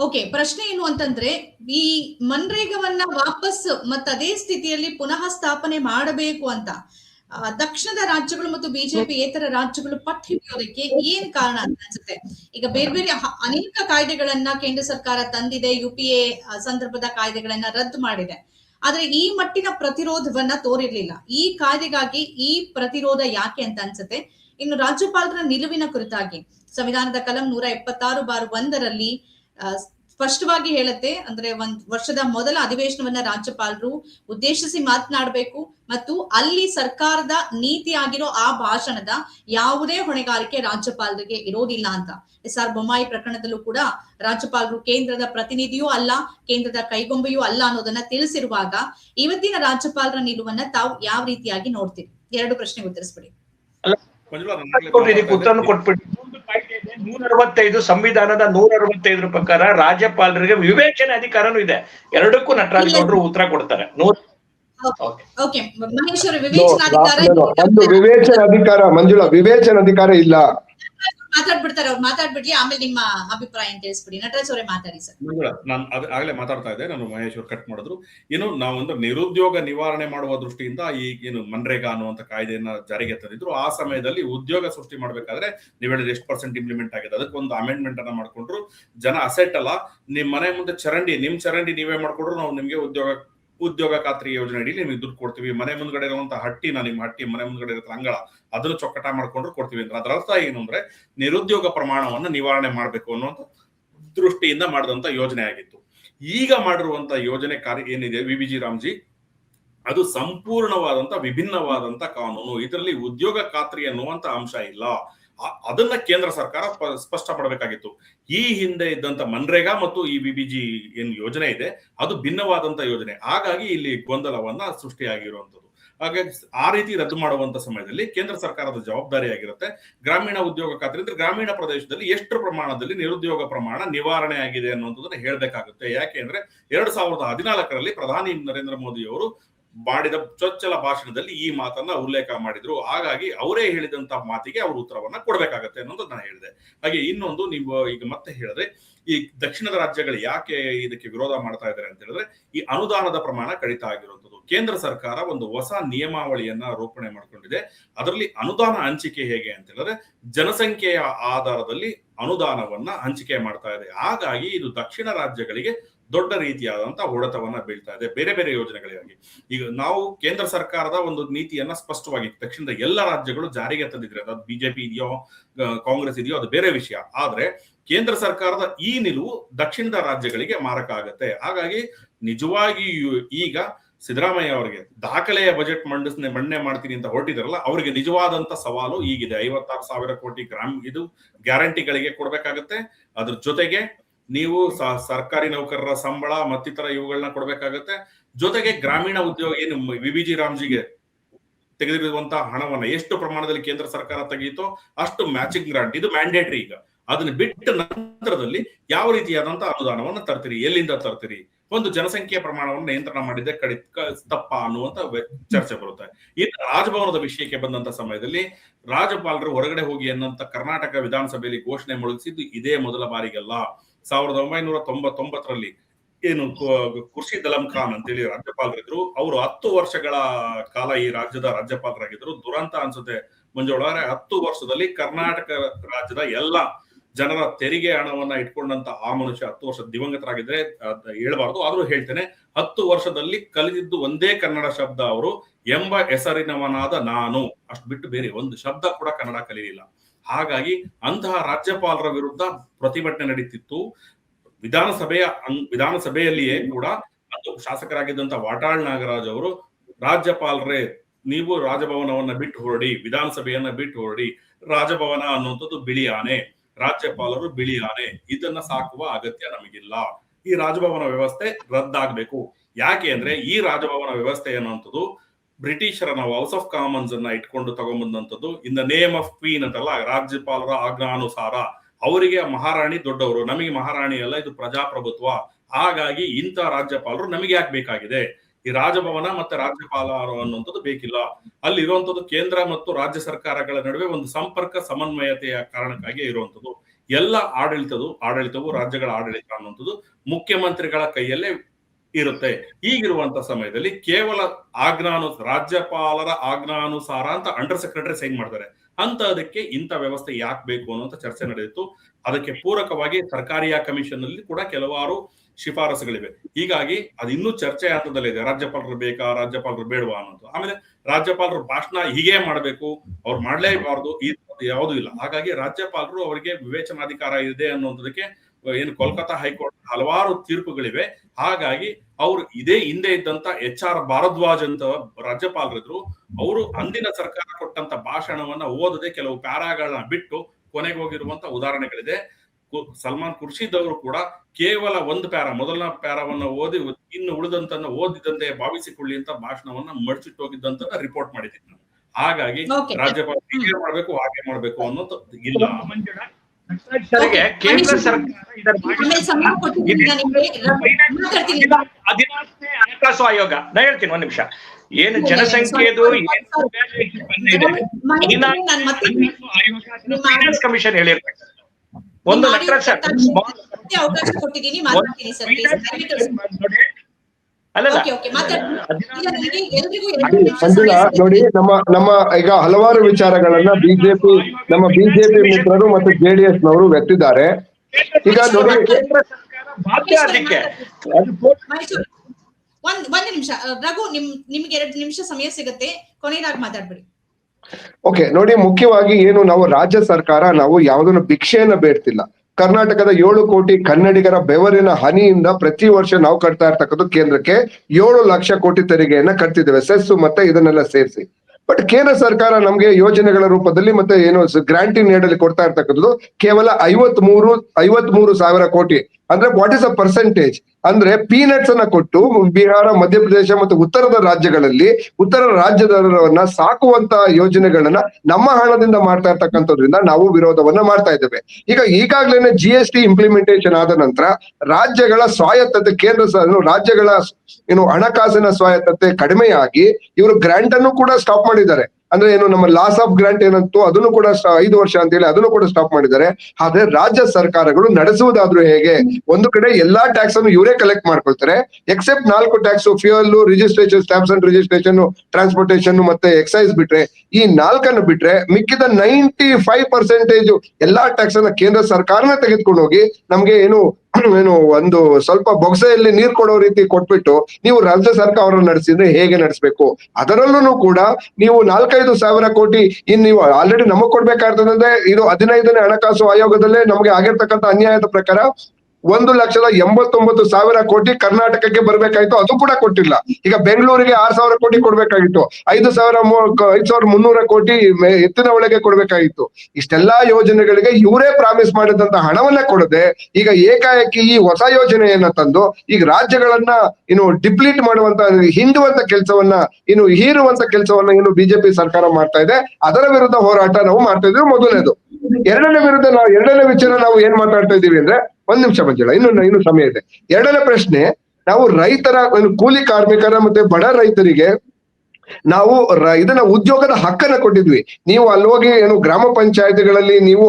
Okay ಪ್ರಶ್ನೆ ಏನು ಅಂತಂದ್ರೆ ಈ ಮನ್ರೇಗವನ್ನ ವಾಪಸ್ ಮತ್ತ ಅದೇ ಸ್ಥಿತಿಯಲ್ಲಿ ಪುನಃ ಸ್ಥಾಪನೆ ಮಾಡಬೇಕು ಅಂತ ದಕ್ಷಿಣದ ರಾಜ್ಯಗಳು ಮತ್ತು ಬಿಜೆಪಿ ಏತರ ರಾಜ್ಯಗಳು ಪಟ್ಟು ಹಿಡಿಯೋದಕ್ಕೆ ಏನ್ ಕಾರಣ ಅಂತ ಅನ್ಸುತ್ತೆ? ಈಗ ಬೇರೆ ಬೇರೆ ಅನೇಕ ಕಾಯ್ದೆಗಳನ್ನ ಕೇಂದ್ರ ಸರ್ಕಾರ ತಂದಿದೆ ಯು ಪಿ ಎ ಸಂದರ್ಭದ ಕಾಯ್ದೆಗಳನ್ನ ರದ್ದು ಮಾಡಿದೆ. ಆದ್ರೆ ಈ ಮಟ್ಟಿನ ಪ್ರತಿರೋಧವನ್ನ ತೋರಿರ್ಲಿಲ್ಲ. ಈ ಕಾಯ್ದೆಗಾಗಿ ಈ ಪ್ರತಿರೋಧ ಯಾಕೆ ಅಂತ ಅನ್ಸುತ್ತೆ? ಇನ್ನು ರಾಜ್ಯಪಾಲರ ನಿಲುವಿನ ಕುರಿತಾಗಿ ಸಂವಿಧಾನದ ಕಲಂ ನೂರ ಎಪ್ಪತ್ತಾರು ಬಾರ್ ಒಂದರಲ್ಲಿ ಸ್ಪಷ್ಟವಾಗಿ ಹೇಳುತ್ತೆ ಅಂದ್ರೆ ಒಂದ್ ವರ್ಷದ ಮೊದಲ ಅಧಿವೇಶನವನ್ನ ರಾಜ್ಯಪಾಲರು ಉದ್ದೇಶಿಸಿ ಮಾತನಾಡಬೇಕು ಮತ್ತು ಅಲ್ಲಿ ಸರ್ಕಾರದ ನೀತಿ ಆಗಿರೋ ಆ ಭಾಷಣದ ಯಾವುದೇ ಹೊಣೆಗಾರಿಕೆ ರಾಜ್ಯಪಾಲರಿಗೆ ಇರೋದಿಲ್ಲ ಅಂತ. ಎಸ್ ಆರ್ ಬೊಮ್ಮಾಯಿ ಪ್ರಕರಣದಲ್ಲೂ ಕೂಡ ರಾಜ್ಯಪಾಲರು ಕೇಂದ್ರದ ಪ್ರತಿನಿಧಿಯೂ ಅಲ್ಲ ಕೇಂದ್ರದ ಕೈಗೊಂಬೆಯೂ ಅಲ್ಲ ಅನ್ನೋದನ್ನ ತಿಳಿಸಿರುವಾಗ ಇವತ್ತಿನ ರಾಜ್ಯಪಾಲರ ನಿಲುವನ್ನ ತಾವು ಯಾವ ರೀತಿಯಾಗಿ ನೋಡ್ತೀರಿ? ಎರಡು ಪ್ರಶ್ನೆಗೆ ಉತ್ತರಿಸ್ಬಿಡಿ. ನೂರ ಅರವತ್ತೈದು ಸಂವಿಧಾನದ ನೂರ ಅರವತ್ತೈದರ ಪ್ರಕಾರ ರಾಜ್ಯಪಾಲರಿಗೆ ವಿವೇಚನೆ ಅಧಿಕಾರನೂ ಇದೆ. ಎರಡಕ್ಕೂ ನಟರಾಜ್ ಗೌಡರು ಉತ್ತರ ಕೊಡ್ತಾರೆ. ನೂರ Okay. ಓಕೆ. ಮಹೇಶ್ವರ ವಿವೇಚನಾಧಿಕಾರ ಒಂದು ವಿವೇಚನ ಅಧಿಕಾರ ಮಂಜುಳಾ ವಿವೇಚನ ಅಧಿಕಾರ ಇಲ್ಲ. ಮಾತಾಡ್ಬಿಡ್ತಾರೆ, ಅವ್ರು ಮಾತಾಡ್ಬಿಡ್ಲಿ, ಆಮೇಲೆ ನಿಮ್ಮ ಅಭಿಪ್ರಾಯ ತಿಳಿಸ್ಬಿಡಿ ನಟರಾಜ್ ಮಾತಾಡಿ ಸರ್. ನಾನು ಆಗಲೇ ಮಾತಾಡ್ತಾ ಇದ್ದೆ, ನಾನು ಮಹೇಶ್ ಅವ್ರು ಕಟ್ ಮಾಡಿದ್ರು. ಏನು ನಾವೊಂದು ನಿರುದ್ಯೋಗ ನಿವಾರಣೆ ಮಾಡುವ ದೃಷ್ಟಿಯಿಂದ ಈ, ಏನು ಮನ್ರೇಗಾ ಅನ್ನುವಂತ ಕಾಯ್ದೆಯನ್ನ ಜಾರಿಗೆ ತಂದಿದ್ರು. ಆ ಸಮಯದಲ್ಲಿ ಉದ್ಯೋಗ ಸೃಷ್ಟಿ ಮಾಡ್ಬೇಕಾದ್ರೆ ನೀವು ಹೇಳಿದ್ರೆ ಎಷ್ಟು ಪರ್ಸೆಂಟ್ ಇಂಪ್ಲಿಮೆಂಟ್ ಆಗಿದೆ ಅದಕ್ಕೊಂದು ಅಮೆಂಡ್ಮೆಂಟ್ ಅನ್ನ ಮಾಡ್ಕೊಂಡ್ರು. ಜನ ಅಸೆಟ್ ಅಲ್ಲ, ನಿಮ್ ಮನೆ ಮುಂದೆ ಚರಂಡಿ, ನಿಮ್ ಚರಂಡಿ ನೀವೇ ಮಾಡ್ಕೊಂಡ್ರು, ನಾವು ನಿಮ್ಗೆ ಉದ್ಯೋಗ ಉದ್ಯೋಗ ಖಾತ್ರಿ ಯೋಜನೆ ಅಡಿಲಿ ನಿಮ್ಗೆ ದುಡ್ಡು ಕೊಡ್ತೀವಿ. ಮನೆ ಮುಂದ್ಗಡೆ ಇರುವಂತ ಹಟ್ಟಿನ ನಿಮ್ಮ ಹಟ್ಟಿ ಮನೆ ಮುಂದ್ಗಡೆ ಇರೋ ಅಂಗಳ, ಅದನ್ನು ಚೊಕ್ಕಟ ಮಾಡ್ಕೊಂಡ್ರು ಕೊಡ್ತೀವಿ ಅಂತ. ಅದರ ಅರ್ಥ ಏನು ಅಂದ್ರೆ ನಿರುದ್ಯೋಗ ಪ್ರಮಾಣವನ್ನು ನಿವಾರಣೆ ಮಾಡಬೇಕು ಅನ್ನುವಂತ ದೃಷ್ಟಿಯಿಂದ ಮಾಡಿದಂತ ಯೋಜನೆ ಆಗಿತ್ತು. ಈಗ ಮಾಡಿರುವಂತಹ ಯೋಜನೆ ಕಾರ್ಯ ಏನಿದೆ ವಿ. ಜಿ. ರಾಮ್ಜಿ? ಅದು ಸಂಪೂರ್ಣವಾದಂತ ವಿಭಿನ್ನವಾದಂತ ಕಾನೂನು. ಇದರಲ್ಲಿ ಉದ್ಯೋಗ ಖಾತ್ರಿ ಅನ್ನುವಂತ ಅಂಶ ಇಲ್ಲ. ಅದನ್ನ ಕೇಂದ್ರ ಸರ್ಕಾರ ಸ್ಪಷ್ಟಪಡಬೇಕಾಗಿತ್ತು ಸ್ಪಷ್ಟ ಪಡಬೇಕಾಗಿತ್ತು ಈ ಹಿಂದೆ ಇದ್ದಂತ ಮನ್ರೇಗಾ ಮತ್ತು ಈ ವಿಬಿಜಿ ಏನ್ ಯೋಜನೆ ಇದೆ, ಅದು ಭಿನ್ನವಾದಂತ ಯೋಜನೆ. ಹಾಗಾಗಿ ಇಲ್ಲಿ ಗೊಂದಲವನ್ನ ಸೃಷ್ಟಿಯಾಗಿರುವಂತದ್ದು ಹಾಗಾಗಿ ಆ ರೀತಿ ರದ್ದು ಮಾಡುವಂತ ಸಮಯದಲ್ಲಿ ಕೇಂದ್ರ ಸರ್ಕಾರದ ಜವಾಬ್ದಾರಿ ಆಗಿರುತ್ತೆ ಗ್ರಾಮೀಣ ಉದ್ಯೋಗ ಖಾತ್ರಿ ಗ್ರಾಮೀಣ ಪ್ರದೇಶದಲ್ಲಿ ಎಷ್ಟು ಪ್ರಮಾಣದಲ್ಲಿ ನಿರುದ್ಯೋಗ ಪ್ರಮಾಣ ನಿವಾರಣೆ ಆಗಿದೆ ಅನ್ನುವಂಥದ್ದನ್ನ ಹೇಳ್ಬೇಕಾಗುತ್ತೆ. ಯಾಕೆ ಅಂದ್ರೆ ಎರಡ್ ಸಾವಿರದ ಹದಿನಾಲ್ಕರಲ್ಲಿ ಪ್ರಧಾನಿ ನರೇಂದ್ರ ಮೋದಿ ಅವರು ಮಾಡಿದ ಚೊಚ್ಚಲ ಭಾಷಣದಲ್ಲಿ ಈ ಮಾತನ್ನ ಉಲ್ಲೇಖ ಮಾಡಿದ್ರು. ಹಾಗಾಗಿ ಅವರೇ ಹೇಳಿದಂತ ಮಾತಿಗೆ ಅವರು ಉತ್ತರವನ್ನ ಕೊಡ್ಬೇಕಾಗತ್ತೆ ಅನ್ನೋದು ನಾನು ಹೇಳಿದೆ. ಹಾಗೆ ಇನ್ನೊಂದು ನೀವು ಈಗ ಮತ್ತೆ ಹೇಳಿದ್ರೆ, ಈ ದಕ್ಷಿಣದ ರಾಜ್ಯಗಳು ಯಾಕೆ ಇದಕ್ಕೆ ವಿರೋಧ ಮಾಡ್ತಾ ಇದ್ದಾರೆ ಅಂತ ಹೇಳಿದ್ರೆ, ಈ ಅನುದಾನದ ಪ್ರಮಾಣ ಕಡಿತ ಆಗಿರುವಂತದ್ದು ಕೇಂದ್ರ ಸರ್ಕಾರ ಒಂದು ಹೊಸ ನಿಯಮಾವಳಿಯನ್ನ ರೂಪಣೆ ಮಾಡ್ಕೊಂಡಿದೆ. ಅದರಲ್ಲಿ ಅನುದಾನ ಹಂಚಿಕೆ ಹೇಗೆ ಅಂತ ಹೇಳಿದ್ರೆ, ಜನಸಂಖ್ಯೆಯ ಆಧಾರದಲ್ಲಿ ಅನುದಾನವನ್ನ ಹಂಚಿಕೆ ಮಾಡ್ತಾ ಇದೆ. ಹಾಗಾಗಿ ಇದು ದಕ್ಷಿಣ ರಾಜ್ಯಗಳಿಗೆ ದೊಡ್ಡ ರೀತಿಯಾದಂತಹ ಹೊಡೆತವನ್ನ ಬೀಳ್ತಾ ಇದೆ. ಬೇರೆ ಬೇರೆ ಯೋಜನೆಗಳಿಗಾಗಿ. ಈಗ ನಾವು ಕೇಂದ್ರ ಸರ್ಕಾರದ ಒಂದು ನೀತಿಯನ್ನ ಸ್ಪಷ್ಟವಾಗಿ ದಕ್ಷಿಣದ ಎಲ್ಲ ರಾಜ್ಯಗಳು ಜಾರಿಗೆ ತಂದಿದ್ರೆ ಅದು ಬಿಜೆಪಿ ಇದೆಯೋ ಕಾಂಗ್ರೆಸ್ ಇದೆಯೋ, ಅದು ಬೇರೆ ವಿಷಯ. ಆದ್ರೆ ಕೇಂದ್ರ ಸರ್ಕಾರದ ಈ ನಿಲುವು ದಕ್ಷಿಣದ ರಾಜ್ಯಗಳಿಗೆ ಮಾರಕ ಆಗತ್ತೆ. ಹಾಗಾಗಿ ನಿಜವಾಗಿಯೂ ಈಗ ಸಿದ್ದರಾಮಯ್ಯ ಅವರಿಗೆ ದಾಖಲೆಯ ಬಜೆಟ್ ಮಂಡಿಸ್ ಮಂಡನೆ ಮಾಡ್ತೀನಿ ಅಂತ ಹೊರಟಿದಾರಲ್ಲ, ಅವರಿಗೆ ನಿಜವಾದಂತ ಸವಾಲು ಈಗಿದೆ. ಐವತ್ತಾರು ಸಾವಿರ ಕೋಟಿ ಗ್ರಾಮ್ ಇದು ಗ್ಯಾರಂಟಿಗಳಿಗೆ ಕೊಡಬೇಕಾಗತ್ತೆ. ಅದ್ರ ಜೊತೆಗೆ ನೀವು ಸರ್ಕಾರಿ ನೌಕರರ ಸಂಬಳ ಮತ್ತಿತರ ಇವುಗಳನ್ನ ಕೊಡ್ಬೇಕಾಗತ್ತೆ. ಜೊತೆಗೆ ಗ್ರಾಮೀಣ ಉದ್ಯೋಗ ಏನು ವಿಬಿಜಿ ರಾಮ್ಜಿಗೆ ತೆಗೆದಿರುವಂತಹ ಹಣವನ್ನ ಎಷ್ಟು ಪ್ರಮಾಣದಲ್ಲಿ ಕೇಂದ್ರ ಸರ್ಕಾರ ತೆಗೆಯಿತೋ ಅಷ್ಟು ಮ್ಯಾಚಿಂಗ್ ಗ್ರಾಂಟ್ ಇದು ಮ್ಯಾಂಡೇಟರಿ ಈಗ. ಅದನ್ನ ಬಿಟ್ಟ ನಂತರದಲ್ಲಿ ಯಾವ ರೀತಿಯಾದಂತಹ ಅನುದಾನವನ್ನು ತರ್ತೀರಿ? ಎಲ್ಲಿಂದ ತರ್ತೀರಿ? ಒಂದು ಜನಸಂಖ್ಯೆಯ ಪ್ರಮಾಣವನ್ನು ನಿಯಂತ್ರಣ ಮಾಡಿದ್ರೆ ಕಡಿ ತಪ್ಪ ಅನ್ನುವಂತ ವೆ- ಚರ್ಚೆ ಬರುತ್ತೆ. ಇನ್ನು ರಾಜಭವನದ ವಿಷಯಕ್ಕೆ ಬಂದಂತ ಸಮಯದಲ್ಲಿ ರಾಜ್ಯಪಾಲರು ಹೊರಗಡೆ ಹೋಗಿ ಅನ್ನಂತ ಕರ್ನಾಟಕ ವಿಧಾನಸಭೆಯಲ್ಲಿ ಘೋಷಣೆ ಮೊಳಗಿಸಿದ್ದು ಇದೇ ಮೊದಲ ಬಾರಿಗಲ್ಲ. ಸಾವಿರದ ಒಂಬೈನೂರ ತೊಂಬತ್ತೊಂಬತ್ತರಲ್ಲಿ ಏನು ಖುರ್ಷಿ ದಲಂ ಖಾನ್ ಅಂತೇಳಿ ರಾಜ್ಯಪಾಲರಿದ್ರು, ಅವರು ಹತ್ತು ವರ್ಷಗಳ ಕಾಲ ಈ ರಾಜ್ಯದ ರಾಜ್ಯಪಾಲರಾಗಿದ್ರು. ದುರಂತ ಅನ್ಸುತ್ತೆ ಮಂಜುಳಾರೆ ಹತ್ತು ವರ್ಷದಲ್ಲಿ ಕರ್ನಾಟಕ ರಾಜ್ಯದ ಎಲ್ಲ ಜನರ ತೆರಿಗೆ ಹಣವನ್ನ ಇಟ್ಕೊಂಡಂತ ಆ ಮನುಷ್ಯ ಹತ್ತು ವರ್ಷ ದಿವಂಗತರಾಗಿದ್ರೆ ಹೇಳ್ಬಾರ್ದು. ಆದ್ರೂ ಹೇಳ್ತೇನೆ, ಹತ್ತು ವರ್ಷದಲ್ಲಿ ಕಲಿದಿದ್ದು ಒಂದೇ ಕನ್ನಡ ಶಬ್ದ ಅವರು, ಎಂಬ ಹೆಸರಿನವನಾದ ನಾನು. ಅಷ್ಟು ಬಿಟ್ಟು ಬೇರೆ ಒಂದು ಶಬ್ದ ಕೂಡ ಕನ್ನಡ ಕಲಿಲಿಲ್ಲ. ಹಾಗಾಗಿ ಅಂತಹ ರಾಜ್ಯಪಾಲರ ವಿರುದ್ಧ ಪ್ರತಿಭಟನೆ ನಡೀತಿತ್ತು. ವಿಧಾನಸಭೆಯ ವಿಧಾನಸಭೆಯಲ್ಲಿಯೇ ಕೂಡ ಅದು ಶಾಸಕರಾಗಿದ್ದಂತ ವಾಟಾಳ್ ನಾಗರಾಜ್ ಅವರು, ರಾಜ್ಯಪಾಲರೇ, ನೀವು ರಾಜಭವನವನ್ನ ಬಿಟ್ಟು ಹೊರಡಿ, ವಿಧಾನಸಭೆಯನ್ನ ಬಿಟ್ಟು ಹೊರಡಿ, ರಾಜಭವನ ಅನ್ನುವಂಥದ್ದು ಬಿಳಿ ಆನೆ ರಾಜ್ಯಪಾಲರು ಬಿಳಿ ಆನೆ ಇದನ್ನ ಸಾಕುವ ಅಗತ್ಯ ನಮಗಿಲ್ಲ. ಈ ರಾಜಭವನ ವ್ಯವಸ್ಥೆ ರದ್ದಾಗಬೇಕು. ಯಾಕೆ ಅಂದ್ರೆ ಈ ರಾಜಭವನ ವ್ಯವಸ್ಥೆ ಅನ್ನುವಂಥದ್ದು ಬ್ರಿಟಿಷರ ನಾವು ಹೌಸ್ ಆಫ್ ಕಾಮನ್ಸ್ ಅನ್ನ ಇಟ್ಕೊಂಡು ತಗೊಂಡ್ಬಂದಂಥದ್ದು in the name of queen ಅಂತಲ್ಲ, ರಾಜ್ಯಪಾಲರ ಆಜ್ಞಾನುಸಾರ ಅವರಿಗೆ ಮಹಾರಾಣಿ ದೊಡ್ಡವರು. ನಮಗೆ ಮಹಾರಾಣಿ ಅಲ್ಲ, ಇದು ಪ್ರಜಾಪ್ರಭುತ್ವ. ಹಾಗಾಗಿ ಇಂಥ ರಾಜ್ಯಪಾಲರು ನಮಗೆ ಯಾಕೆ ಬೇಕಾಗಿದೆ? ಈ ರಾಜಭವನ ಮತ್ತೆ ರಾಜ್ಯಪಾಲ ಅನ್ನುವಂಥದ್ದು ಬೇಕಿಲ್ಲ. ಅಲ್ಲಿ ಇರುವಂತದ್ದು ಕೇಂದ್ರ ಮತ್ತು ರಾಜ್ಯ ಸರ್ಕಾರಗಳ ನಡುವೆ ಒಂದು ಸಂಪರ್ಕ, ಸಮನ್ವಯತೆಯ ಕಾರಣಕ್ಕಾಗಿ ಇರುವಂತದ್ದು ಎಲ್ಲ ಆಡಳಿತದು ಆಡಳಿತವು ರಾಜ್ಯಗಳ ಆಡಳಿತ ಅನ್ನುವಂಥದ್ದು ಮುಖ್ಯಮಂತ್ರಿಗಳ ಕೈಯಲ್ಲೇ ಇರುತ್ತೆ. ಈಗಿರುವಂತ ಸಮಯದಲ್ಲಿ ಕೇವಲ ಆಜ್ಞಾನು ರಾಜ್ಯಪಾಲರ ಆಜ್ಞಾನುಸಾರ ಅಂತ ಅಂಡರ್ ಸೆಕ್ರೆಟರಿ ಸೈನ್ ಮಾಡ್ತಾರೆ. ಅಂತದಕ್ಕೆ ಇಂಥ ವ್ಯವಸ್ಥೆ ಯಾಕೆ ಬೇಕು ಅನ್ನುವಂತ ಚರ್ಚೆ ನಡೆದಿತ್ತು. ಅದಕ್ಕೆ ಪೂರಕವಾಗಿ ಸರ್ಕಾರಿಯ ಕಮಿಷನ್ ಅಲ್ಲಿ ಕೂಡ ಕೆಲವಾರು ಶಿಫಾರಸುಗಳಿವೆ. ಹೀಗಾಗಿ ಅದು ಇನ್ನೂ ಚರ್ಚೆ ಹಂತದಲ್ಲಿದೆ ರಾಜ್ಯಪಾಲರು ಬೇಕಾ, ರಾಜ್ಯಪಾಲರು ಬೇಡವಾ ಅನ್ನೋದು. ಆಮೇಲೆ ರಾಜ್ಯಪಾಲರು ಭಾಷಣ ಹೀಗೆ ಮಾಡಬೇಕು, ಅವ್ರು ಮಾಡ್ಲೇಬಾರ್ದು, ಈ ಯಾವುದೂ ಇಲ್ಲ. ಹಾಗಾಗಿ ರಾಜ್ಯಪಾಲರು ಅವರಿಗೆ ವಿವೇಚನಾಧಿಕಾರ ಇದೆ ಅನ್ನೋದಕ್ಕೆ ಏನು ಕೋಲ್ಕತ್ತಾ ಹೈಕೋರ್ಟ್ ಹಲವಾರು ತೀರ್ಪುಗಳಿವೆ. ಹಾಗಾಗಿ ಅವರು ಇದೇ ಹಿಂದೆ ಇದ್ದಂತ ಎಚ್ ಆರ್ ಭಾರದ್ವಾಜ್ ಅಂತ ರಾಜ್ಯಪಾಲರಿದ್ರು. ಅವರು ಅಂದಿನ ಸರ್ಕಾರ ಕೊಟ್ಟಂತ ಭಾಷಣವನ್ನ ಓದದೆ ಕೆಲವು ಪ್ಯಾರಾಗಳನ್ನ ಬಿಟ್ಟು ಕೊನೆಗೆ ಹೋಗಿರುವಂತ ಉದಾಹರಣೆಗಳಿದೆ. ಸಲ್ಮಾನ್ ಖುರ್ಷಿದ್ ಅವರು ಕೂಡ ಕೇವಲ ಒಂದು ಪ್ಯಾರ ಮೊದಲನ ಪ್ಯಾರವನ್ನ ಓದಿ ಇನ್ನು ಉಳಿದಂತನ್ನ ಓದಿದಂತೆ ಭಾವಿಸಿಕೊಳ್ಳಿ ಅಂತ ಭಾಷಣವನ್ನ ಮಡಚಿಟ್ಟು ಹೋಗಿದ್ದಂತ ರಿಪೋರ್ಟ್ ಮಾಡಿದ್ದೀನಿ ನಾನು. ಹಾಗಾಗಿ. ರಾಜ್ಯಪಾಲ ಹೀಗೆ ಮಾಡ್ಬೇಕು ಹಾಗೆ ಮಾಡ್ಬೇಕು ಅನ್ನೋದು ಇಲ್ಲ. ಕೇಂದ್ರ ಸರ್ಕಾರ ಹದಿನಾಲ್ಕನೇ ಹಣಕಾಸು ಆಯೋಗ. ನಾ ಹೇಳ್ತೀನಿ ಒಂದ್ ನಿಮಿಷ. ಏನು ಜನಸಂಖ್ಯೆದು ಫೈನಾನ್ಸ್ ಕಮಿಷನ್ ಹೇಳಿರ್ಬೇಕು. ಒಂದು ಲಕ್ಷ ಅವಕಾಶ ಸರ್ ಮಂಜುಳಾ. ನೋಡಿ ನಮ್ಮ ನಮ್ಮ ಈಗ ಹಲವಾರು ವಿಚಾರಗಳನ್ನ ಬಿಜೆಪಿ ನಮ್ಮ ಬಿಜೆಪಿ ಮಿತ್ರರು ಮತ್ತು ಜೆಡಿಎಸ್ ನವರು ವ್ಯಕ್ತಿದ್ದಾರೆ. ಈಗ ನೋಡಿ ಒಂದ್ ಒಂದ್ ನಿಮಿಷ. ರಘು ನಿಮ್ ನಿಮ್ಗೆ ಎರಡು ನಿಮಿಷ ಸಮಯ ಸಿಗುತ್ತೆ. ಕೊನೆಯದಾಗಿ ಮಾತಾಡ್ಬಿಡಿ. ಓಕೆ ನೋಡಿ ಮುಖ್ಯವಾಗಿ ಏನು ನಾವು ರಾಜ್ಯ ಸರ್ಕಾರ ನಾವು ಯಾವುದನ್ನು ಭಿಕ್ಷೆಯನ್ನ ಬೇಡ್ತಿಲ್ಲ. ಕರ್ನಾಟಕದ ಏಳು ಕೋಟಿ ಕನ್ನಡಿಗರ ಬೆವರಿನ ಹನಿಯಿಂದ ಪ್ರತಿ ವರ್ಷ ನಾವು ಕಟ್ತಾ ಇರ್ತಕ್ಕಂಥ ಕೇಂದ್ರಕ್ಕೆ ಏಳು ಲಕ್ಷ ಕೋಟಿ ತೆರಿಗೆಯನ್ನ ಕಟ್ತಿದ್ದೇವೆ. ಸೆಸ್ ಮತ್ತೆ ಇದನ್ನೆಲ್ಲ ಸೇರಿಸಿ. ಬಟ್ ಕೇಂದ್ರ ಸರ್ಕಾರ ನಮ್ಗೆ ಯೋಜನೆಗಳ ರೂಪದಲ್ಲಿ ಮತ್ತೆ ಏನು ಗ್ರಾಂಟಿ ನೀಡಲಿ ಕೊಡ್ತಾ ಇರ್ತಕ್ಕಂಥದ್ದು ಕೇವಲ ಐವತ್ ಮೂರು ಸಾವಿರ ಕೋಟಿ ಅಂದ್ರೆ ವಾಟ್ ಇಸ್ ಅ ಪರ್ಸೆಂಟೇಜ್ ಅಂದ್ರೆ ಪೀನಟ್ಸ್ ಅನ್ನ ಕೊಟ್ಟು ಬಿಹಾರ, ಮಧ್ಯಪ್ರದೇಶ ಮತ್ತು ಉತ್ತರದ ರಾಜ್ಯಗಳಲ್ಲಿ ಉತ್ತರ ರಾಜ್ಯದವರನ್ನ ಸಾಕುವಂತ ಯೋಜನೆಗಳನ್ನ ನಮ್ಮ ಹಣದಿಂದ ಮಾಡ್ತಾ ಇರ್ತಕ್ಕಂಥದ್ರಿಂದ ನಾವು ವಿರೋಧವನ್ನ ಮಾಡ್ತಾ ಇದ್ದೇವೆ. ಈಗ ಈಗಾಗ್ಲೇನೆ ಜಿ ಎಸ್ ಟಿ ಇಂಪ್ಲಿಮೆಂಟೇಷನ್ ಆದ ನಂತರ ರಾಜ್ಯಗಳ ಸ್ವಾಯತ್ತತೆ, ಕೇಂದ್ರ ರಾಜ್ಯಗಳ, ಏನು ಹಣಕಾಸಿನ ಸ್ವಾಯತ್ತತೆ ಕಡಿಮೆಯಾಗಿ ಇವರು ಗ್ರಾಂಟ್ ಅನ್ನು ಕೂಡ ಸ್ಟಾಪ್ ಮಾಡಿದ್ದಾರೆ. ಅಂದ್ರೆ ಏನು, ನಮ್ಮ ಲಾಸ್ ಆಫ್ ಗ್ರಾಂಟ್ ಏನಂತೂ ಅದನ್ನು ಕೂಡ ಐದು ವರ್ಷ ಅಂತ ಹೇಳಿ ಅದನ್ನು ಕೂಡ ಸ್ಟಾಪ್ ಮಾಡಿದ್ದಾರೆ. ಆದ್ರೆ ರಾಜ್ಯ ಸರ್ಕಾರಗಳು ನಡೆಸುವುದಾದ್ರೂ ಹೇಗೆ, ಒಂದು ಕಡೆ ಎಲ್ಲಾ ಟ್ಯಾಕ್ಸ್ ಅನ್ನು ಇವರೇ ಕಲೆಕ್ಟ್ ಮಾಡ್ಕೊಳ್ತಾರೆ ಎಕ್ಸೆಪ್ಟ್ ನಾಲ್ಕು tax fuel registration stamps and registration transportation ಮತ್ತೆ ಎಕ್ಸೈಸ್ ಬಿಟ್ರೆ, ಈ ನಾಲ್ಕನ್ನು ಬಿಟ್ರೆ ಮಿಕ್ಕಿದ ನೈಂಟಿ ಫೈವ್ ಪರ್ಸೆಂಟೇಜ್ ಎಲ್ಲಾ ಟ್ಯಾಕ್ಸ್ ಅನ್ನ ಕೇಂದ್ರ ಸರ್ಕಾರನ ತೆಗೆದುಕೊಂಡು ಹೋಗಿ ನಮ್ಗೆ ಏನು ಏನು ಒಂದು ಸ್ವಲ್ಪ ಬೊಗ್ಸೆಯಲ್ಲಿ ನೀರ್ ಕೊಡೋ ರೀತಿ ಕೊಟ್ಬಿಟ್ಟು ನೀವು ರಾಜ್ಯ ಸರ್ಕಾರ ನಡೆಸಿದ್ರೆ ಹೇಗೆ ನಡೆಸಬೇಕು? ಅದರಲ್ಲೂ ಕೂಡ ನೀವು ನಾಲ್ಕೈದು ಸಾವಿರ ಕೋಟಿ ಇನ್ ನೀವು ಆಲ್ರೆಡಿ ನಮಗ್ ಕೊಡ್ಬೇಕಾಗ್ತದಂದ್ರೆ ಇದು ಹದಿನೈದನೇ ಹಣಕಾಸು ಆಯೋಗದಲ್ಲೇ ನಮಗೆ ಆಗಿರ್ತಕ್ಕಂಥ ಅನ್ಯಾಯದ ಪ್ರಕಾರ ಒಂದು ಲಕ್ಷದ ಎಂಬತ್ತೊಂಬತ್ತು ಸಾವಿರ ಕೋಟಿ ಕರ್ನಾಟಕಕ್ಕೆ ಬರ್ಬೇಕಾಯ್ತು, ಅದು ಕೂಡ ಕೊಟ್ಟಿಲ್ಲ. ಈಗ ಬೆಂಗಳೂರಿಗೆ ಆರ್ ಸಾವಿರ ಕೋಟಿ ಕೊಡ್ಬೇಕಾಗಿತ್ತು. ಐದು ಸಾವಿರ ಐದು ಸಾವಿರ ಮುನ್ನೂರ ಕೋಟಿ ಎತ್ತಿನ ಒಳಗೆ ಕೊಡ್ಬೇಕಾಗಿತ್ತು. ಇಷ್ಟೆಲ್ಲಾ ಯೋಜನೆಗಳಿಗೆ ಇವರೇ ಪ್ರಾಮಿಸ್ ಮಾಡಿದಂತ ಹಣವನ್ನ ಕೊಡದೆ, ಈಗ ಏಕಾಏಕಿ ಈ ಹೊಸ ಯೋಜನೆಯನ್ನ ತಂದು, ಈಗ ರಾಜ್ಯಗಳನ್ನ ಇನ್ನು ಡಿಪ್ಲೀಟ್ ಮಾಡುವಂತ ಹಿಂಡುವಂತ ಕೆಲಸವನ್ನ, ಇನ್ನು ಹೀರುವಂತ ಕೆಲಸವನ್ನ ಇನ್ನು ಬಿಜೆಪಿ ಸರ್ಕಾರ ಮಾಡ್ತಾ ಇದೆ. ಅದರ ವಿರುದ್ಧ ಹೋರಾಟ ನಾವು ಮಾಡ್ತಾ ಇದ್ದೀವಿ ಮೊದಲನೇದು. ಎರಡನೇ ವಿರುದ್ಧ ನಾವು, ಎರಡನೇ ವಿಚಾರ ನಾವು ಏನ್ ಮಾತಾಡ್ತಾ ಇದೀವಿ ಅಂದ್ರೆ ಒಂದ್ ನಿಮಿಷ ಮಂಜುಳ ಇನ್ನು ಇನ್ನು ಸಮಯ ಇದೆ. ಎರಡನೇ ಪ್ರಶ್ನೆ, ನಾವು ರೈತರ ಕೂಲಿ ಕಾರ್ಮಿಕರ ಮತ್ತೆ ಬಡ ರೈತರಿಗೆ ನಾವು ಇದನ್ನ ಉದ್ಯೋಗದ ಹಕ್ಕನ್ನ ಕೊಟ್ಟಿದ್ವಿ. ನೀವು ಅಲ್ಲಿ ಹೋಗಿ ಏನು ಗ್ರಾಮ ಪಂಚಾಯತ್ಗಳಲ್ಲಿ ನೀವು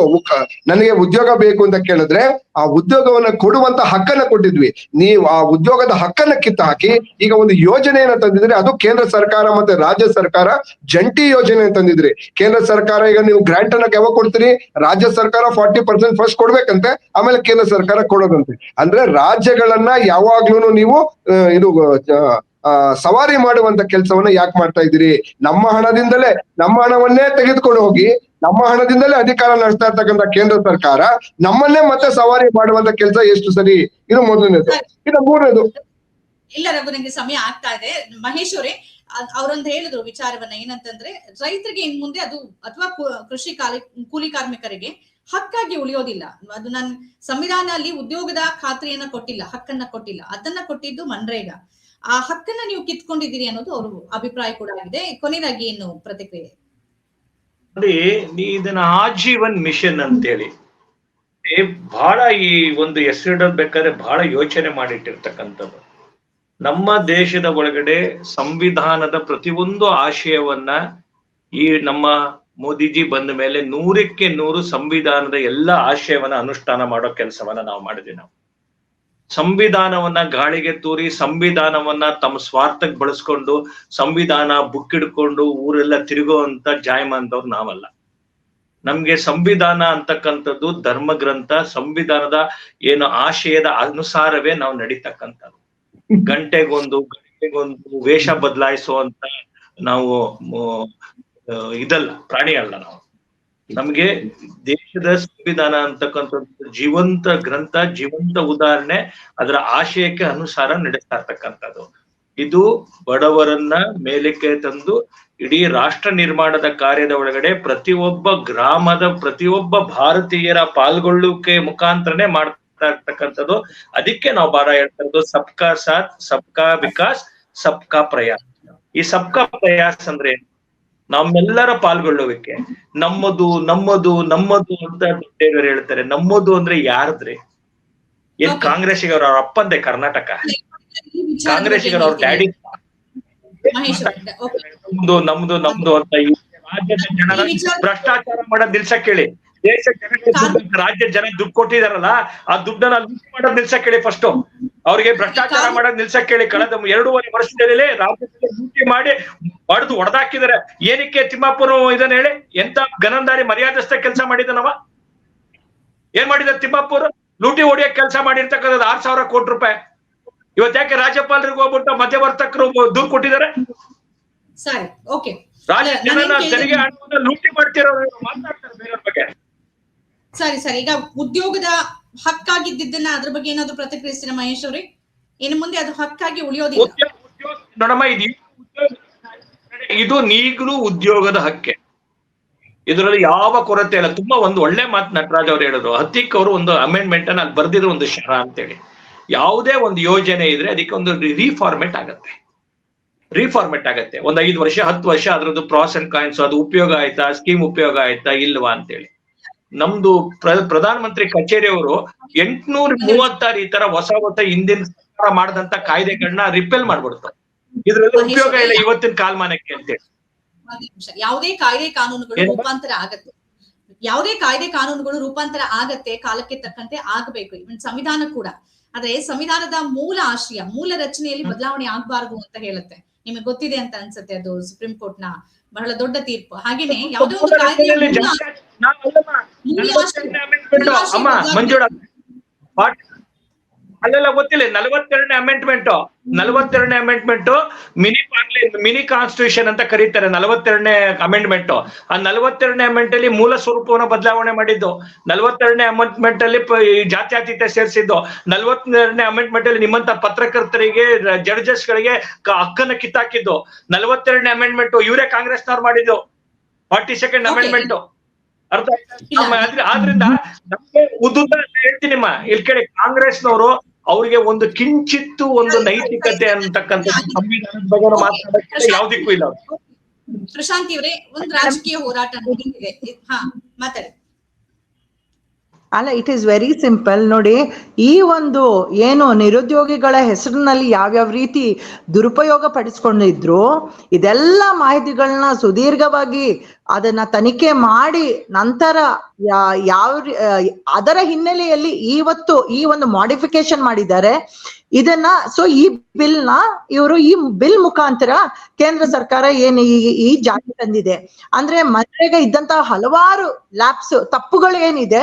ನನಗೆ ಉದ್ಯೋಗ ಬೇಕು ಅಂತ ಕೇಳಿದ್ರೆ ಆ ಉದ್ಯೋಗವನ್ನ ಕೊಡುವಂತ ಹಕ್ಕನ್ನ ಕೊಟ್ಟಿದ್ವಿ. ನೀವು ಆ ಉದ್ಯೋಗದ ಹಕ್ಕನ್ನ ಕಿತ್ತ ಹಾಕಿ ಈಗ ಒಂದು ಯೋಜನೆಯನ್ನ ತಂದಿದ್ರೆ ಅದು ಕೇಂದ್ರ ಸರ್ಕಾರ ಮತ್ತೆ ರಾಜ್ಯ ಸರ್ಕಾರ ಜಂಟಿ ಯೋಜನೆ ತಂದಿದ್ರಿ. ಕೇಂದ್ರ ಸರ್ಕಾರ ಈಗ ನೀವು ಗ್ರಾಂಟ್ ಅನ್ನ ಯಾವಾಗ ಕೊಡ್ತೀರಿ? ರಾಜ್ಯ ಸರ್ಕಾರ ಫಾರ್ಟಿ ಪರ್ಸೆಂಟ್ ಫಸ್ಟ್ ಕೊಡ್ಬೇಕಂತೆ, ಆಮೇಲೆ ಕೇಂದ್ರ ಸರ್ಕಾರ ಕೊಡೋದಂತೆ. ಅಂದ್ರೆ ರಾಜ್ಯಗಳನ್ನ ಯಾವಾಗ್ಲೂ ನೀವು ಇದು ಆ, ಸವಾರಿ ಮಾಡುವಂತ ಕೆಲಸವನ್ನ ಯಾಕೆ ಮಾಡ್ತಾ ಇದ್ದೀರಿ? ನಮ್ಮ ಹಣದಿಂದಲೇ ನಮ್ಮ ಹಣವನ್ನೇ ತೆಗೆದುಕೊಂಡು ಹೋಗಿ ನಮ್ಮ ಹಣದಿಂದಲೇ ಅಧಿಕಾರ ನಡೆಸ್ತಾ ಇರ್ತಕ್ಕಂಥ ಕೇಂದ್ರ ಸರ್ಕಾರ ನಮ್ಮನ್ನೇ ಮತ್ತೆ ಸವಾರಿ ಮಾಡುವಂತ ಕೆಲಸ ಎಷ್ಟು ಸರಿ? ಇದು ಮೊದಲನೇದು. ಇದು ಮೂರನೇದು. ಇಲ್ಲ ರಘು ನಂಗೆ ಸಮಯ ಆಗ್ತಾ ಇದೆ. ಮಹೇಶ್ ಅವರೇ ಅದ್- ಹೇಳಿದ್ರು ವಿಚಾರವನ್ನ ಏನಂತಂದ್ರೆ ರೈತರಿಗೆ ಇನ್ ಮುಂದೆ ಅದು ಅಥವಾ ಕೃಷಿ ಕೂಲಿ ಕಾರ್ಮಿಕರಿಗೆ ಹಕ್ಕಾಗಿ ಉಳಿಯೋದಿಲ್ಲ. ಅದು ನನ್ ಸಂವಿಧಾನ ಅಲ್ಲಿ ಉದ್ಯೋಗದ ಖಾತ್ರಿಯನ್ನ ಕೊಟ್ಟಿಲ್ಲ ಹಕ್ಕನ್ನ ಕೊಟ್ಟಿಲ್ಲ. ಅದನ್ನ ಕೊಟ್ಟಿದ್ದು ಮನ್ರೇಗಾ. ಆ ಹಕ್ಕನ್ನ ನೀವು ಕಿತ್ಕೊಂಡಿದ್ದೀರಿ ಅನ್ನೋದು ಅವರು ಅಭಿಪ್ರಾಯ ಕೂಡ ಆಗಿದೆ. ಕೊನೆಯದಾಗಿ ಏನು ಪ್ರತಿಕ್ರಿಯೆ? ನೀ ಇದನ್ನ ಆಜೀವನ್ ಮಿಷನ್ ಅಂತೇಳಿ. ಏ, ಬಹಳ ಈ ಒಂದು ಹೆಸರಿಡಬೇಕಾದ್ರೆ ಬಹಳ ಯೋಚನೆ ಮಾಡಿಟ್ಟಿರ್ತಕ್ಕಂಥದ್ದು. ನಮ್ಮ ದೇಶದ ಒಳಗಡೆ ಸಂವಿಧಾನದ ಪ್ರತಿಯೊಂದು ಆಶಯವನ್ನ ಈ ನಮ್ಮ ಮೋದಿಜಿ ಬಂದ ಮೇಲೆ ನೂರಕ್ಕೆ ನೂರು ಸಂವಿಧಾನದ ಎಲ್ಲ ಆಶಯವನ್ನ ಅನುಷ್ಠಾನ ಮಾಡೋ ಕೆಲಸವನ್ನ ನಾವು ಮಾಡಿದ್ವಿ ನಾವು. ಸಂವಿಧಾನವನ್ನ ಗಾಳಿಗೆ ತೂರಿ, ಸಂವಿಧಾನವನ್ನ ತಮ್ಮ ಸ್ವಾರ್ಥಕ್ಕೆ ಬಳಸ್ಕೊಂಡು, ಸಂವಿಧಾನ ಬುಕ್ ಹಿಡ್ಕೊಂಡು ಊರೆಲ್ಲ ತಿರುಗುವಂತ ಜಾಯಮಾನದವ್ರು ನಾವಲ್ಲ. ನಮ್ಗೆ ಸಂವಿಧಾನ ಅಂತಕ್ಕಂಥದ್ದು ಧರ್ಮ ಗ್ರಂಥ ಸಂವಿಧಾನದ ಏನು ಆಶಯದ ಅನುಸಾರವೇ ನಾವು ನಡೀತಕ್ಕಂಥದ್ದು. ಗಂಟೆಗೊಂದು ಗಂಟೆಗೊಂದು ವೇಷ ಬದಲಾಯಿಸುವಂತ ನಾವು ಇದಲ್ಲ, ಪ್ರಾಣಿ ಅಲ್ಲ ನಾವು. ನಮ್ಗೆ ದೇಶದ ಸಂವಿಧಾನ ಅಂತಕ್ಕಂಥದ್ದು ಜೀವಂತ ಗ್ರಂಥ, ಜೀವಂತ ಉದಾಹರಣೆ ಅದರ ಆಶಯಕ್ಕೆ ಅನುಸಾರ ನಡೆಸ್ತಾ ಇರ್ತಕ್ಕಂಥದ್ದು. ಇದು ಬಡವರನ್ನ ಮೇಲಕ್ಕೆ ತಂದು ಇಡೀ ರಾಷ್ಟ್ರ ನಿರ್ಮಾಣದ ಕಾರ್ಯದ ಒಳಗಡೆ ಪ್ರತಿಯೊಬ್ಬ ಗ್ರಾಮದ ಪ್ರತಿಯೊಬ್ಬ ಭಾರತೀಯರ ಪಾಲ್ಗೊಳ್ಳುವಿಕೆ ಮುಖಾಂತರನೇ ಮಾಡ್ತಾ ಇರ್ತಕ್ಕಂಥದ್ದು. ಅದಕ್ಕೆ ನಾವು ಬಾರ ಹೇಳ್ತಾ ಸಬ್ಕಾ ಸಾಥ್, ಸಬ್ಕಾ ವಿಕಾಸ್, ಸಬ್ಕಾ ಪ್ರಯಾಸ್. ಈ ಸಬ್ಕಾ ಪ್ರಯಾಸ್ ಅಂದ್ರೆ ಏನು? ನಮ್ಮೆಲ್ಲರ ಪಾಲ್ಗೊಳ್ಳುವಿಕೆ. ನಮ್ಮದು ನಮ್ಮದು ನಮ್ಮದು ಅಂತ ದೊಡ್ಡವರು ಹೇಳ್ತಾರೆ. ನಮ್ಮದು ಅಂದ್ರೆ ಯಾರದ್ರಿ? ಏನ್ ಕಾಂಗ್ರೆಸ್ ಅವ್ರ ಅಪ್ಪಂದೆ ಕರ್ನಾಟಕ? ಕಾಂಗ್ರೆಸ್ ಅವ್ರ ಡ್ಯಾಡಿ. ನಮ್ದು ನಮ್ದು ನಮ್ದು ಅಂತ ರಾಜ್ಯದ ಜನರ ಭ್ರಷ್ಟಾಚಾರ ಮಾಡೋದ್ ನಿಲ್ಸಕ್ ಹೇಳಿ ದೇಶ ಜನಕ್ಕೆ ರಾಜ್ಯ ಜನ ದುಡ್ಡು ಕೊಟ್ಟಿದಾರಲ್ಲ ಆ ದುಡ್ಡನ್ನ ಲೂಟಿ ಮಾಡೋದ್ ನಿಲ್ಸಕ್ ಹೇಳಿ ಫಸ್ಟ್ ಅವ್ರಿಗೆ ಭ್ರಷ್ಟಾಚಾರ ಮಾಡೋದ್ ನಿಲ್ಸಕ್ ಹೇಳಿ ಕಳೆದ ಎರಡೂವರೆ ವರ್ಷದಲ್ಲಿ ರಾಜ್ಯದಲ್ಲಿ ಲೂಟಿ ಮಾಡಿ ಹೊಡೆದು ಹೊಡೆದಾಕಿದ್ದಾರೆ ಏನಕ್ಕೆ ತಿಮ್ಮಪ್ಪನು ಇದನ್ನ ಹೇಳಿ? ಎಂತ ಗನಂದಾರಿ ಮರ್ಯಾದಸ್ಥ ಕೆಲಸ ಮಾಡಿದನವ? ಏನ್ ಮಾಡಿದ ತಿಮ್ಮಪ್ಪರು ಲೂಟಿ ಹೊಡಿಯೋ ಕೆಲಸ ಮಾಡಿರ್ತಕ್ಕಂಥದ್ದು ಆರ್ ಸಾವಿರ ಕೋಟಿ ರೂಪಾಯಿ. ಇವತ್ತು ಯಾಕೆ ರಾಜ್ಯಪಾಲರಿಗೆ ಹೋಗ್ಬಿಟ್ಟು ಮಧ್ಯವರ್ತಕರು ದೂರ್ ಕೊಟ್ಟಿದ್ದಾರೆ? ತೆರಿಗೆ ಲೂಟಿ ಮಾಡ್ತಿರೋ ಮಾತಾಡ್ತಾರೆ ಬೇರೆಯವ್ರ ಬಗ್ಗೆ. ಸರಿ ಸರಿ. ಈಗ ಉದ್ಯೋಗದ ಹಕ್ಕಾಗಿದ್ದನ್ನ ಅದ್ರ ಬಗ್ಗೆ ಏನಾದ್ರು ಪ್ರತಿಕ್ರಿಯಿಸ್ತೀರಾ ಮಹೇಶ್ ಅವ್ರಿ? ಇನ್ನು ಮುಂದೆ ಅದು ಹಕ್ಕಾಗಿ ಉಳಿಯೋದಿಲ್ಲ. ನೋಡಮ್ಮ, ಇದು ನೀಗ್ಲೂ ಇದು ಈಗಲೂ ಉದ್ಯೋಗದ ಹಕ್ಕೆ. ಇದರಲ್ಲಿ ಯಾವ ಕೊರತೆ ಇಲ್ಲ. ತುಂಬಾ ಒಂದು ಒಳ್ಳೆ ಮಾತು ನಟರಾಜ್ ಅವ್ರು ಹೇಳಿದ್ರು. ಹತ್ತಿಕ್ ಅವರು ಒಂದು ಅಮೆಂಡ್ಮೆಂಟ್ ಅನ್ನ ಅಲ್ಲಿ ಬರ್ದಿದ್ರು ಒಂದು ಶರ ಅಂತೇಳಿ. ಯಾವುದೇ ಒಂದು ಯೋಜನೆ ಇದ್ರೆ ಅದಕ್ಕೆ ಒಂದು ರೀಫಾರ್ಮೆಟ್ ಆಗತ್ತೆ. ರೀಫಾರ್ಮೆಟ್ ಆಗತ್ತೆ. ಒಂದ್ ಐದು ವರ್ಷ, ಹತ್ತು ವರ್ಷ ಅದ್ರದ್ದು ಪ್ರಾಸ್ ಅಂಡ್ ಕಾಯಿನ್ಸ್ ಅದು ಉಪಯೋಗ ಆಯ್ತಾ ಸ್ಕೀಮ್ ಉಪಯೋಗ ಆಯ್ತಾ, ಇಲ್ವಾ ಅಂತೇಳಿ. ನಮ್ದು ಪ್ರ- ಪ್ರಧಾನಮಂತ್ರಿ ಕಚೇರಿಯವರು ಎಂಟ್ನೂರ ಮೂವತ್ತಾರು ಈ ತರ ಹೊಸ ಹೊಸ ಹಿಂದಿನ ಸರ್ಕಾರ ಮಾಡಿದಂತ ಕಾಯ್ದೆಗಳನ್ನ ರಿಪೇಲ್ ಮಾಡ್ಬಿಡ್ತಾರೆ ಇದ್ರಲ್ಲಿ ಉಪಯೋಗ ಇಲ್ಲ ಇವತ್ತಿನ ಕಾಲಮಾನಕ್ಕೆ ಅಂತೇಳಿ. ಯಾವುದೇ ಕಾಯ್ದೆ ಕಾನೂನುಗಳು ರೂಪಾಂತರ ಆಗತ್ತೆ. ಯಾವುದೇ ಕಾಯ್ದೆ ಕಾನೂನುಗಳು ರೂಪಾಂತರ ಆಗತ್ತೆ ಕಾಲಕ್ಕೆ ತಕ್ಕಂತೆ ಆಗಬೇಕು. ಇವನ್ ಸಂವಿಧಾನ ಕೂಡ. ಆದ್ರೆ ಸಂವಿಧಾನದ ಮೂಲ ಆಶಯ ಮೂಲ ರಚನೆಯಲ್ಲಿ ಬದಲಾವಣೆ ಆಗ್ಬಾರ್ದು ಅಂತ ಹೇಳುತ್ತೆ. ನಿಮಗೆ ಗೊತ್ತಿದೆ ಅಂತ ಅನ್ಸುತ್ತೆ ಅದು ಸುಪ್ರೀಂ ಕೋರ್ಟ್ನ ಬಹಳ ದೊಡ್ಡ ತೀರ್ಪು ಹಾಗೇನೆ ಯಾವುದೋ ಒಂದು ಕಾಯ್ದೆ ಅಲ್ಲೆಲ್ಲ ಗೊತ್ತಿಲ್ಲ ನಲವತ್ತೆರಡನೇ ಅಮೆಂಡ್ಮೆಂಟ್ ನಲವತ್ತೆರಡನೇ ಅಮೆಂಡ್ಮೆಂಟ್ ಮಿನಿ ಪಾರ್ಲಿ ಮಿನಿ ಕಾನ್ಸ್ಟಿಟ್ಯೂಷನ್ ಅಂತ ಕರೀತಾರೆ ನಲವತ್ತೆರಡನೇ ಅಮೆಂಡ್ಮೆಂಟ್ ಆ ನಲವತ್ತೆರಡನೇ ಅಮೆಂಟ್ ಅಲ್ಲಿ ಮೂಲ ಸ್ವರೂಪವನ್ನು ಬದಲಾವಣೆ ಮಾಡಿದ್ದು. ನಲವತ್ತೆರಡನೇ ಅಮೆಂಡ್ಮೆಂಟ್ ಅಲ್ಲಿ ಜಾತ್ಯಾತೀತ ಸೇರಿಸಿದ್ದು. ನಲವತ್ತೆರಡನೇ ಅಮೆಂಡ್ಮೆಂಟ್ ಅಲ್ಲಿ ನಿಮ್ಮಂತ ಪತ್ರಕರ್ತರಿಗೆ ಜಡ್ಜಸ್ ಗಳಿಗೆ ಹಕ್ಕನ್ನ ಕಿತ್ತಾಕಿದ್ದು. ನಲವತ್ತೆರಡನೇ ಅಮೆಂಡ್ಮೆಂಟ್ ಇವರೇ ಕಾಂಗ್ರೆಸ್ನವ್ರು ಮಾಡಿದ್ದು. Forty second. ಅಮೆಂಡ್ಮೆಂಟ್ ಅರ್ಥ ಆದ್ರಿಂದ ನಮ್ಗೆ ಉದ್ದುದ್ದ ಹೇಳ್ತೀನಿ ಇಲ್ಲಿ ಕೇಳಿ ಕಾಂಗ್ರೆಸ್ನವರು ಅವ್ರಿಗೆ ಒಂದು ಕಿಂಚಿತ್ತು ಒಂದು ನೈತಿಕತೆ ಅಂತಕ್ಕಂಥ ಸಂವಿಧಾನದ ಬಗ್ಗೆ ಮಾತಾಡಕ್ಕೆ ಯಾವ್ದಕ್ಕೂ ಇಲ್ಲ. ಪ್ರಶಾಂತ್ ಇವ್ರೆ ಒಂದು ರಾಜಕೀಯ ಹೋರಾಟ ನಡೀತಿದೆ ಹಾ ಮಾತಾಡಿ. ಅಲ್ಲ ಇಟ್ ಈಸ್ ವೆರಿ ಸಿಂಪಲ್ ನೋಡಿ ಈ ಒಂದು ಏನು ನಿರುದ್ಯೋಗಿಗಳ ಹೆಸರಿನಲ್ಲಿ ಯಾವ್ಯಾವ ರೀತಿ ದುರುಪಯೋಗ ಪಡಿಸ್ಕೊಂಡಿದ್ರು ಇದೆಲ್ಲ ಮಾಹಿತಿಗಳನ್ನ ಸುದೀರ್ಘವಾಗಿ ಅದನ್ನ ತನಿಖೆ ಮಾಡಿ ನಂತರ ಯಾವ ಅದರ ಹಿನ್ನೆಲೆಯಲ್ಲಿ ಇವತ್ತು ಈ ಒಂದು ಮಾಡಿಫಿಕೇಶನ್ ಮಾಡಿದ್ದಾರೆ. ಇದನ್ನ ಸೊ ಈ ಬಿಲ್ನ ಇವರು ಈ ಬಿಲ್ ಮುಖಾಂತರ ಕೇಂದ್ರ ಸರ್ಕಾರ ಏನು ಈ ಜಾರಿ ತಂದಿದೆ. ಅಂದ್ರೆ ಮನೆಗೆ ಇದ್ದಂತಹ ಹಲವಾರು ಲ್ಯಾಪ್ಸ್ ತಪ್ಪುಗಳು ಏನಿದೆ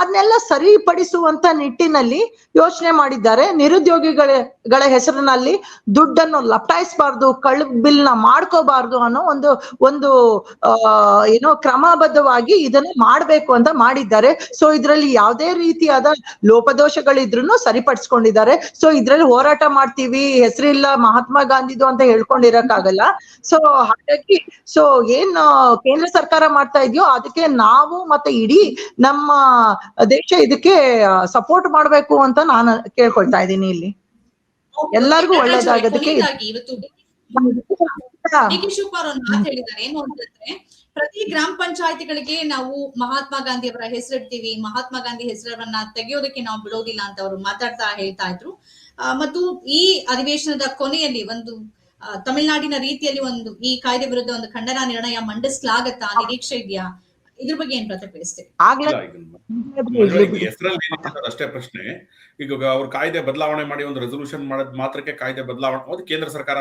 ಅದನ್ನೆಲ್ಲ ಸರಿಪಡಿಸುವಂತ ನಿಟ್ಟಿನಲ್ಲಿ ಯೋಚನೆ ಮಾಡಿದ್ದಾರೆ. ನಿರುದ್ಯೋಗಿಗಳ ಗಳ ಹೆಸರಿನಲ್ಲಿ ದುಡ್ಡನ್ನು ಲಪಟಾಯಿಸಬಾರ್ದು, ಕಳ್ಳ ಬಿಲ್ನ ಮಾಡ್ಕೋಬಾರ್ದು ಅನ್ನೋ ಒಂದು ಒಂದು ಆ ಏನೋ ಕ್ರಮಬದ್ಧವಾಗಿ ಇದನ್ನ ಮಾಡ್ಬೇಕು ಅಂತ ಮಾಡಿದ್ದಾರೆ. ಸೊ ಇದ್ರಲ್ಲಿ ಯಾವುದೇ ರೀತಿಯಾದ ಲೋಪದೋಷಗಳಿದ್ರು ಸರಿಪಡಿಸ್ಕೊಂಡಿದ್ದಾರೆ. ಸೊ ಇದ್ರಲ್ಲಿ ಹೋರಾಟ ಮಾಡ್ತೀವಿ. ಹೆಸರಿಲ್ಲ ಮಹಾತ್ಮ ಗಾಂಧಿದು ಅಂತ ಹೇಳ್ಕೊಂಡಿರಕ್ಕಾಗಲ್ಲ. ಸೊ ಹಾಗಾಗಿ ಸೊ ಏನ್ ಕೇಂದ್ರ ಸರ್ಕಾರ ಮಾಡ್ತಾ ಇದೆಯೋ ಅದಕ್ಕೆ ನಾವು ಮತ್ತೆ ಇಡೀ ನಮ್ಮ ದೇಶ ಇದಕ್ಕೆ ಸಪೋರ್ಟ್ ಮಾಡ್ಬೇಕು ಅಂತ ನಾನು ಕೇಳ್ಕೊಳ್ತಾ ಇದ್ದೀನಿ ಇಲ್ಲಿ. ಎಲ್ಲರಿಗೂ ಒಳ್ಳೇದಾಗೋದಕ್ಕೆ ಮಾತು ಹೇಳಿದ್ದಾರೆ. ಏನು ಅಂತಂದ್ರೆ ಪ್ರತಿ ಗ್ರಾಮ ಪಂಚಾಯತಿಗಳಿಗೆ ನಾವು ಮಹಾತ್ಮ ಗಾಂಧಿ ಅವರ ಹೆಸರಿಡ್ತೀವಿ. ಮಹಾತ್ಮ ಗಾಂಧಿ ಹೆಸರನ್ನ ತೆಗೆಯೋದಕ್ಕೆ ನಾವು ಬಿಡೋದಿಲ್ಲ ಅಂತ ಅವರು ಮಾತಾಡ್ತಾ ಹೇಳ್ತಾ ಇದ್ರು. ಮತ್ತು ಈ ಅಧಿವೇಶನದ ಕೊನೆಯಲ್ಲಿ ಒಂದು ತಮಿಳ್ನಾಡಿನ ರೀತಿಯಲ್ಲಿ ಒಂದು ಈ ಕಾಯ್ದೆ ವಿರುದ್ಧ ಒಂದು ಖಂಡನಾ ನಿರ್ಣಯ ಮಂಡಿಸ್ಲಾಗತ್ತಾ ನಿರೀಕ್ಷೆ ಇದೆಯಾ? ಇದ್ರ ಬಗ್ಗೆ ಏನ್ ಪ್ರತಿಕ್ರಿಯಿಸ್ತೀರಿ ಅದು ಅಷ್ಟೇ ಪ್ರಶ್ನೆ. ಈಗ ಅವ್ರ ಕಾಯ್ದೆ ಬದಲಾವಣೆ ಮಾಡಿ ಒಂದು ರೆಸೊಲ್ಯೂಷನ್ ಮಾಡೋದ್ ಮಾತ್ರಕ್ಕೆ ಕಾಯ್ದೆ ಬದಲಾವಣೆ ಅದು ಕೇಂದ್ರ ಸರ್ಕಾರ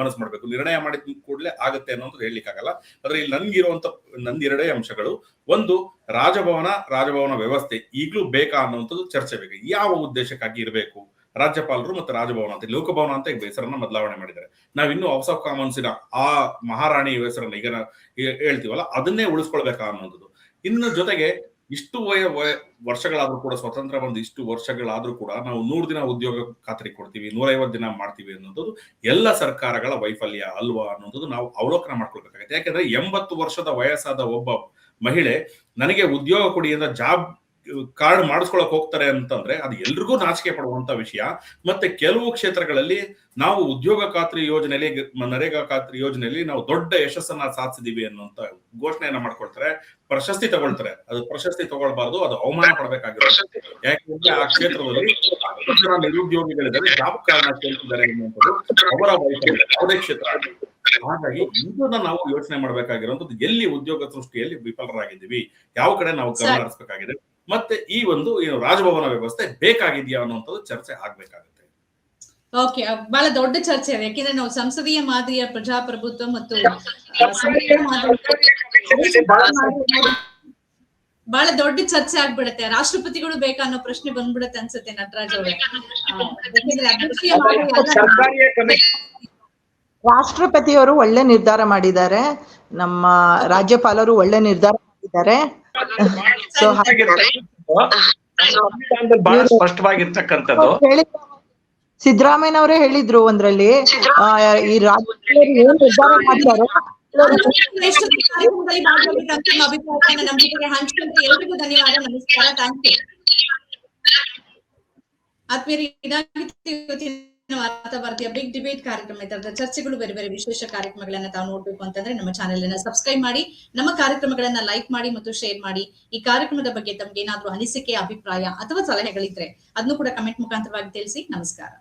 ಮನಸ್ಸು ಮಾಡಬೇಕು. ನಿರ್ಣಯ ಮಾಡಿದ ಕೂಡಲೇ ಆಗುತ್ತೆ ಅನ್ನೋದು ಹೇಳಲಿಕ್ಕಾಗಲ್ಲ. ಆದ್ರೆ ಇಲ್ಲಿ ನನ್ಗಿರುವಂತ ನಂದ್ ಎರಡೇ ಅಂಶಗಳು. ಒಂದು ರಾಜಭವನ ರಾಜಭವನ ವ್ಯವಸ್ಥೆ ಈಗಲೂ ಬೇಕಾ ಅನ್ನುವಂಥದ್ದು ಚರ್ಚೆ ಬೇಕು. ಯಾವ ಉದ್ದೇಶಕ್ಕಾಗಿ ಇರಬೇಕು? ರಾಜ್ಯಪಾಲರು ಮತ್ತು ರಾಜಭವನ ಅಂತ, ಲೋಕಭವನ ಅಂತ ಈಗ ಹೆಸರನ್ನ ಬದಲಾವಣೆ ಮಾಡಿದ್ದಾರೆ. ನಾವಿನ್ನೂ ಹೌಸ್ ಆಫ್ ಕಾಮನ್ಸಿನ ಆ ಮಹಾರಾಣಿ ಹೆಸರನ್ನ ಈಗ ಹೇಳ್ತೀವಲ್ಲ, ಅದನ್ನೇ ಉಳಿಸ್ಕೊಳ್ಬೇಕಾ ಅನ್ನೋದು ಇನ್ನು ಜೊತೆಗೆ ಇಷ್ಟು ವಯ, ವಯ- ವರ್ಷಗಳಾದ್ರೂ ಕೂಡ, ಸ್ವತಂತ್ರ ಬಂದು ಇಷ್ಟು ವರ್ಷಗಳಾದ್ರೂ ಕೂಡ ನಾವು ನೂರು ದಿನ ಉದ್ಯೋಗ ಖಾತ್ರಿ ಕೊಡ್ತೀವಿ, ನೂರೈವತ್ತು ದಿನ ಮಾಡ್ತೀವಿ ಅನ್ನೋದು ಎಲ್ಲ ಸರ್ಕಾರಗಳ ವೈಫಲ್ಯ ಅಲ್ವಾ ಅನ್ನೋದು ನಾವು ಅವಲೋಕನ ಮಾಡ್ಕೊಳ್ಬೇಕಾಗತ್ತೆ. ಯಾಕೆಂದ್ರೆ ಎಂಬತ್ತು ವರ್ಷದ ವಯಸ್ಸಾದ ಒಬ್ಬ ಮಹಿಳೆ, ನನಗೆ ಉದ್ಯೋಗ ಕೊಡಿ ಜಾಬ್ ಕಾರ್ಡ್ ಮಾಡಿಸ್ಕೊಳಕ್ ಹೋಗ್ತಾರೆ ಅಂತಂದ್ರೆ ಅದು ಎಲ್ರಿಗೂ ನಾಚಿಕೆ ಪಡುವಂತ ವಿಷಯ. ಮತ್ತೆ ಕೆಲವು ಕ್ಷೇತ್ರಗಳಲ್ಲಿ ನಾವು ಉದ್ಯೋಗ ಖಾತ್ರಿ ಯೋಜನೆಯಲ್ಲಿ ನರೇಗಾ ಖಾತ್ರಿ ಯೋಜನೆಯಲ್ಲಿ ನಾವು ದೊಡ್ಡ ಯಶಸ್ಸನ್ನ ಸಾಧಿಸಿದೀವಿ ಅನ್ನುವಂತ ಘೋಷಣೆಯನ್ನ ಮಾಡ್ಕೊಳ್ತಾರೆ. ಪ್ರಶಸ್ತಿ ತಗೊಳ್ತಾರೆ. ಅದು ಪ್ರಶಸ್ತಿ ತಗೊಳ್ಬಾರ್ದು ಅದು ಅವಮಾನ ಪಡಬೇಕಾಗಿರುತ್ತೆ ಯಾಕೆಂದ್ರೆ ಆ ಕ್ಷೇತ್ರದಲ್ಲಿ ನಿರುದ್ಯೋಗಿಗಳಿದ್ದಾರೆ ಜಾಬ್ ಕಾರ್ಡ್ನ ಕೇಳ್ತಿದ್ದಾರೆ ಅನ್ನುವಂಥದ್ದು ಅವರ ಯಾವುದೇ ಕ್ಷೇತ್ರ. ಹಾಗಾಗಿ ಇದನ್ನ ನಾವು ಯೋಚನೆ ಮಾಡ್ಬೇಕಾಗಿರೋದು ಎಲ್ಲಿ ಉದ್ಯೋಗ ಸೃಷ್ಟಿಯಲ್ಲಿ ವಿಫಲರಾಗಿದ್ದೀವಿ ಯಾವ ಕಡೆ ನಾವು ಗಮನ. ಹರಿಸ್ಬೇಕಾಗಿದೆ? ಮತ್ತೆ ಈ ಒಂದು ಏನು ರಾಜಭವನ ವ್ಯವಸ್ಥೆ ಬೇಕಾಗಿದೆಯಾ ಅನ್ನುವಂಥದ್ದು ಚರ್ಚೆ ಆಗ್ಬೇಕಾಗುತ್ತೆ. ಓಕೆ ಬಹಳ ದೊಡ್ಡ ಚರ್ಚೆ ಇದೆ ಯಾಕೆಂದ್ರೆ ನಾವು ಸಂಸದೀಯ ಮಾದರಿಯ ಪ್ರಜಾಪ್ರಭುತ್ವ ಮತ್ತು ಬಹಳ ದೊಡ್ಡ ಚರ್ಚೆ ಆಗ್ಬಿಡುತ್ತೆ. ರಾಷ್ಟ್ರಪತಿಗಳು ಬೇಕಾ ಅನ್ನೋ ಪ್ರಶ್ನೆ ಬಂದ್ಬಿಡುತ್ತೆ ಅನ್ಸುತ್ತೆ ನಟರಾಜ್ ಅವರು. ರಾಷ್ಟ್ರಪತಿಯವರು ಒಳ್ಳೆ ನಿರ್ಧಾರ ಮಾಡಿದ್ದಾರೆ. ನಮ್ಮ ರಾಜ್ಯಪಾಲರು ಒಳ್ಳೆ ನಿರ್ಧಾರ ಮಾಡಿದ್ದಾರೆ. ಬಹಳ ಸ್ಪಷ್ಟವಾಗಿರ್ತಕ್ಕಂಥದ್ದು. ಸಿದ್ದರಾಮಯ್ಯನವರೇ ಹೇಳಿದ್ರು ಒಂದ್ರಲ್ಲಿ. ಈ ರಾಜ್ಯ ಏನ್ ನಿರ್ಧಾರ ಮಾಡ್ತಾರೋ ಆತ್ಮೀಯರೇ ಇದಾಗಿತ್ತು ಇವತ್ತಿನ ವಾರ್ತಾ ಭಾರತೀಯ ಬಿಗ್ ಡಿಬೇಟ್ ಕಾರ್ಯಕ್ರಮ ಇದರ ಚರ್ಚೆಗಳು ಬೇರೆ ಬೇರೆ ವಿಶೇಷ ಕಾರ್ಯಕ್ರಮಗಳನ್ನ ತಾವು ನೋಡ್ಬೇಕು ಅಂತಂದ್ರೆ ನಮ್ಮ ಚಾನೆಲ್ ಅನ್ನ ಸಬ್ಸ್ಕ್ರೈಬ್ ಮಾಡಿ, ನಮ್ಮ ಕಾರ್ಯಕ್ರಮಗಳನ್ನ ಲೈಕ್ ಮಾಡಿ ಮತ್ತು ಶೇರ್ ಮಾಡಿ, ಈ ಕಾರ್ಯಕ್ರಮದ ಬಗ್ಗೆ ತಮ್ಗೆ ಏನಾದ್ರೂ ಅನಿಸಿಕೆ, ಅಭಿಪ್ರಾಯ ಅಥವಾ ಸಲಹೆಗಳಿದ್ರೆ ಅದನ್ನು ಕೂಡ ಕಮೆಂಟ್ ಮುಖಾಂತರವಾಗಿ ತಿಳಿಸಿ. ನಮಸ್ಕಾರ.